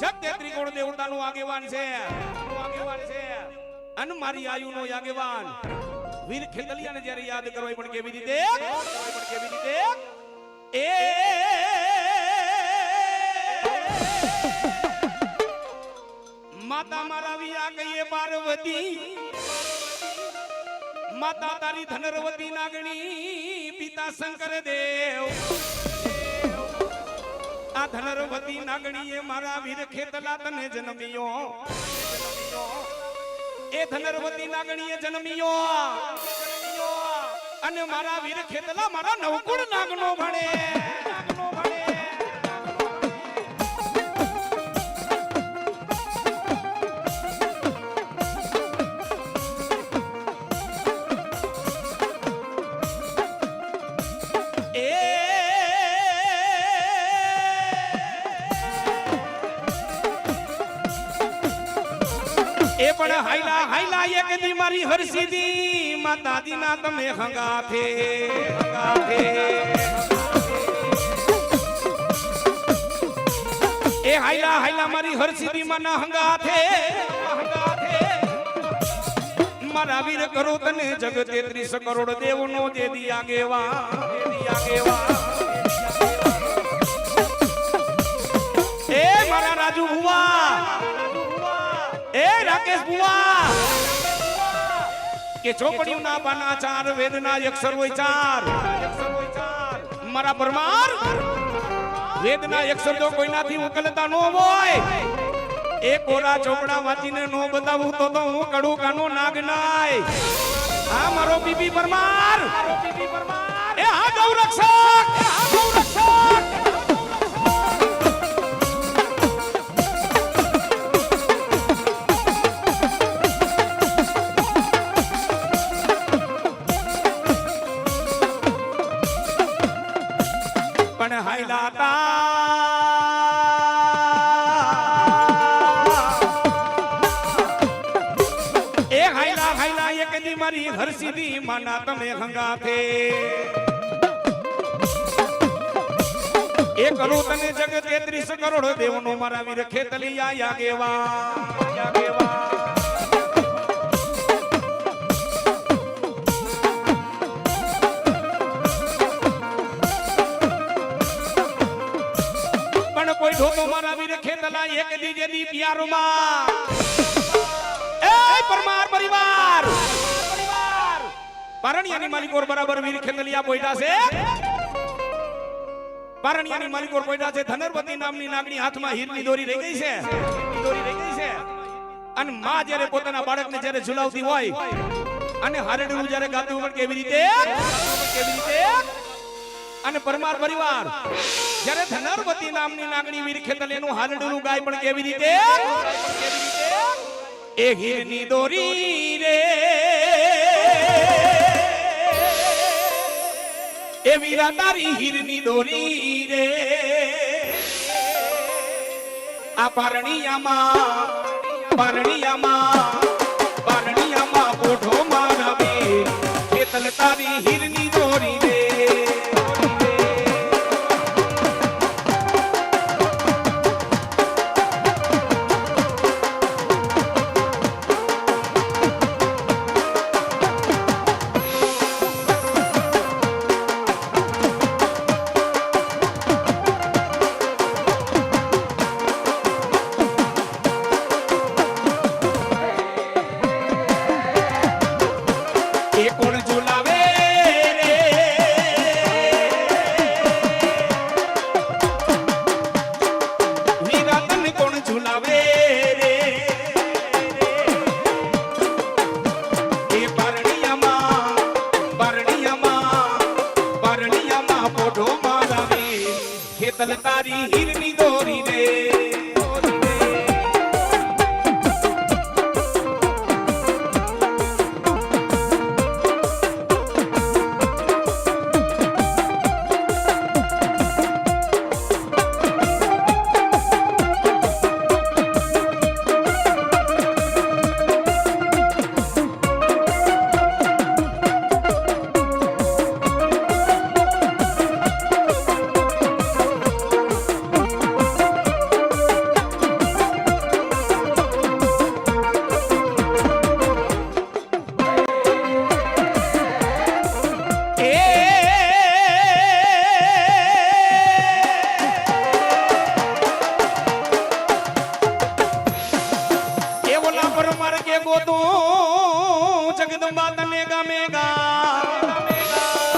જગ ત્રિકોણ દેવતાનું આગેવાન છે. આગેવાન છે અન મારી આયુનો આગેવાન વીર ખેતલિયાને જ્યારે યાદ કરવા પણ કેવી રીતે? કેવી રીતે એ માતા મારા વિયા કહીએ પાર્વતી. માતા તારી ધનરવતી નાગણી, પિતા શંકર દેવ આ ધનરવતી નાગણીએ મારા વીર ખેતલા તને જન્મ્યો. એ ધનરવતી નાગણીએ જન્મ્યો. અને મારા વીર ખેતલા મારા નવકુળ નાગનો ભણે. એ પણ હાઈલા હાઈલા એક દી મારી હરસીદી મા ના તમે હંગાથે હંગાથે. એ હાઈલા હાઈલા મારી હરસીદી માં ના હંગાથે. મારા વીર કરો તને જગ તેત્રીસ કરોડ દેવ નો દે દી આગેવા દે દી આગેવા એ રાકેશ બુવા કે ચોપડીયું ના પાના ચાર વેદના અક્ષર હોય ચાર. મારા પરમાર વેદના અક્ષર જો કોઈનાથી ઉકલતા નો હોય. એ કોરા ચોપડા વાંચીને નો બતાવું તો તો હું કડું કાનો નાગ નાય. આ મારો બીબી પરમાર. એ હા ગૌરક્ષક. ગૌરક્ષક. પણ હાઈલાતા એ હાયલા હાઈલા એક દી મારી હરસીદી માના તમે હંગાથે. એ કરું તને જગ તેત્રીસ કરોડ દેવનો મારા વીર ખેતલી યાગેવા યાગેવા. કોઈ ઢોકો મારા વીર ખેતલા એક દીજે દી પિયારોમાં. એ પરમાર પરિવાર. પરિવાર પરણિયાની માલિકોર બરાબર વીર ખેતલિયા બોઈડા છે. પરણિયાની માલિકોર બોઈડા છે. ધનરવતી નામની નાગણી હાથમાં હીરની દોરી રહી ગઈ છે. દોરી રહી ગઈ છે. અને માં જ્યારે પોતાના બાળકને જ્યારે ઝુલાવતી હોય, અને હારડું જ્યારે ગાતું હોય કેવી રીતે કેવી રીતે અને પરમાર પરિવાર. જ્યારે ધનરવતી નામની નાગણી વીર ખેતલ એનું હાલડું ગાય પણ કેવી રીતે? એ હીરની દોરી રે. એ વીરા તારી હીરની દોરી રે. આ પારણિયામાં પારણિયામાં salatari hilin ગોતું. જગદંબા તને ગમે ગા.